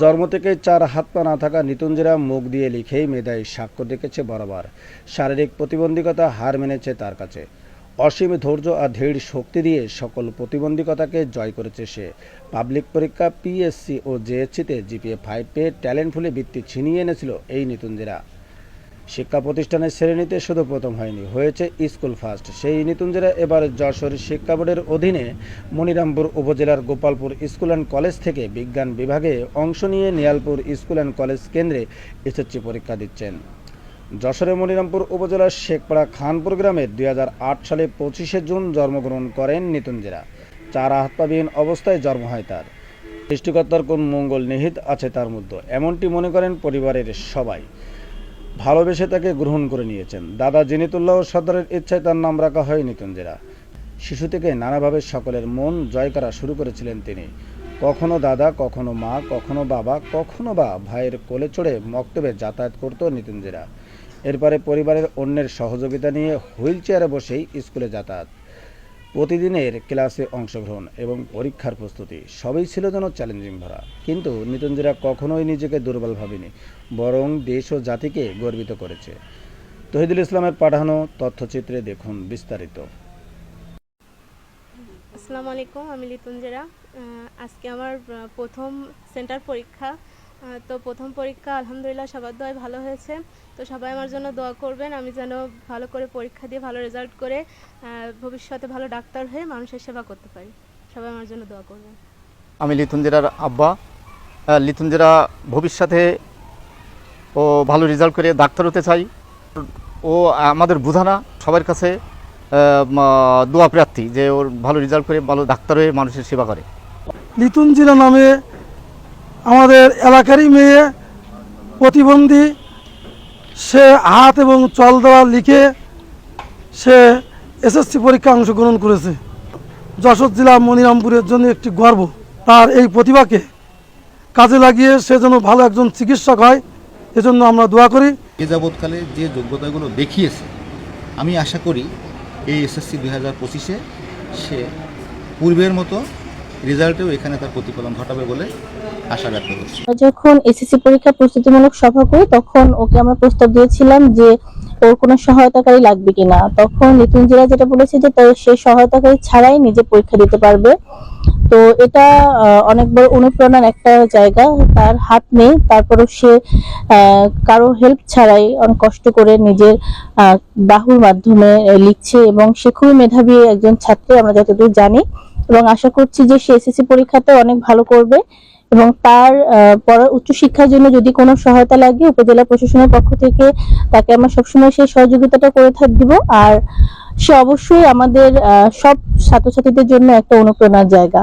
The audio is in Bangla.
জন্ম থেকে চার হাত পা না থাকা নিতুঞ্জেরা মুখ দিয়ে লিখেই মেধায় সাক্ষ্য রেখেছে বরাবর। শারীরিক প্রতিবন্ধকতা হার মেনেছে তার কাছে। অসীম ধৈর্য আর ধীর শক্তি দিয়ে সকল প্রতিবন্ধকতাকে জয় করেছে সে। পাবলিক পরীক্ষা পিএসসি ও জেএসসিতে জিপিএ ফাইভ পেয়ে ট্যালেন্টফুলি বৃত্তি ছিনিয়ে এনেছিল এই নিতুঞ্জেরা। শিক্ষা প্রতিষ্ঠানের শ্রেণীতে শুধু প্রথম হয়নি, হয়েছে স্কুল ফার্স্ট। সেই নিতুঞ্জেরা এবার যশোর শিক্ষা বোর্ডের অধীনে মনিরামপুর উপজেলার গোপালপুর স্কুল অ্যান্ড কলেজ থেকে বিজ্ঞান বিভাগে অংশ নিয়ে নিয়ালপুর স্কুল অ্যান্ড কলেজ কেন্দ্রে এসএসসি পরীক্ষা দিচ্ছেন। যশোরের মনিরামপুর উপজেলার শেখপাড়া খানপুর গ্রামের দুই সালে পঁচিশে জুন জন্মগ্রহণ করেন নিতুঞ্জেরা। চার হাতপাবিহীন অবস্থায় জন্ম হয় তার। সৃষ্টিকর্তার কোন মঙ্গল নিহিত আছে তার মধ্যে এমনটি মনে করেন পরিবারের সবাই। ভালোবেসে তাকে গ্রহণ করে নিয়েছেন। দাদা জিনিতুল্লাহ সদরের ইচ্ছায় তার নাম রাখা হয় নিকুঞ্জেরা। শিশু থেকে নানাভাবে সকলের মন জয় করা শুরু করেছিলেন তিনি। কখনো দাদা, কখনো মা, কখনো বাবা, কখনো বা ভাইয়ের কোলে চড়ে মক্তবে যাতায়াত করত নিতুঞ্জেরা এরপরে পরিবারের অন্যের সহযোগিতা নিয়ে হুইল চেয়ারে বসেই স্কুলে যাতায়াত। প্রতিদিনের ক্লাসে অংশগ্রহণ এবং পরীক্ষার প্রস্তুতি সবই ছিল যেন চ্যালেঞ্জিং ভরা। কিন্তু নিতঞ্জিরা কখনোই নিজেকে দুর্বল ভাবেনি, বরং দেশ ও জাতিকে গর্বিত করেছে। তহিদুল ইসলামের পাঠানো তথ্যচিত্রে দেখুন বিস্তারিত। আসসালামু আলাইকুম, আমি লিতুঞ্জেরা আজকে আমার প্রথম সেন্টার পরীক্ষা তো প্রথম পরীক্ষা আলহামদুলিল্লাহ সবার দোয়ায় ভালো হয়েছে। তো সবাই আমার জন্য দোয়া করবেন। আমি যেন ভালো করে পরীক্ষা দিয়ে ভালো রেজাল্ট করে ভবিষ্যতে ভালো ডাক্তার হয়ে মানুষের সেবা করতে পারি। সবাই আমার জন্য দোয়া করবেন। আমি লিথুনজেরার আব্বা। আহ, লিথুনজেরা ভবিষ্যতে ও ভালো রেজাল্ট করে ডাক্তার হতে চাই। ও আমাদের বুধানা সবার কাছে দোয়া প্রার্থী যে ওর ভালো রেজাল্ট করে ভালো ডাক্তার হয়ে মানুষের সেবা করে। লিতুঞ্জিলা নামে আমাদের এলাকারই মেয়ে প্রতিবন্ধী, সে হাত এবং চল দেওয়া লিখে সে এসএসসি পরীক্ষা অংশগ্রহণ করেছে। যশোর জেলা মনিরামপুরের জন্য একটি গর্ব। তার এই প্রতিভাকে কাজে লাগিয়ে সে যেন ভালো একজন চিকিৎসক হয়, এজন্য আমরা দোয়া করি। এ যাবৎকালে যে যোগ্যতাগুলো দেখিয়েছে, আমি আশা করি এই এসএসসি দুই হাজার পঁচিশে সে পূর্বের মতো রেজাল্টেও এখানে তার প্রতিফলন ঘটাবে বলে আশা ব্যক্ত করছি। যখন এসএসসি পরীক্ষা প্রস্তুতিমূলক সভা করি, তখন ওকে আমরা প্রস্তাব দিয়েছিলাম যে ওর কোনো সহায়তাকারী লাগবে কিনা। তখন নিতুঞ্জিরা যেটা বলেছে যে সে সহায়তাকারী ছাড়াই নিজে পরীক্ষা দিতে পারবে। তো এটা অনেক বড় অনুপ্রেরণার একটা জায়গা। তার হাত নেই, তারপরেও সে কারও হেল্প ছাড়াই অনেক কষ্ট করে নিজের বাহুর মাধ্যমে লিখছে এবং সে খুবই মেধাবী একজন ছাত্রী, আমরা যতদূর জানি। এবং আশা করছি যে সে এসএসসি পরীক্ষাতে অনেক ভালো করবে। এবং তার উচ্চশিক্ষার জন্য যদি কোনো সহায়তা লাগে, উপজেলা প্রশাসনের পক্ষ থেকে তাকে আমরা সবসময় সেই সহযোগিতাটা করে থাকব আর সে অবশ্যই আমাদের সব ছাত্রছাত্রীদের জন্য একটা অনুপ্রেরণার জায়গা।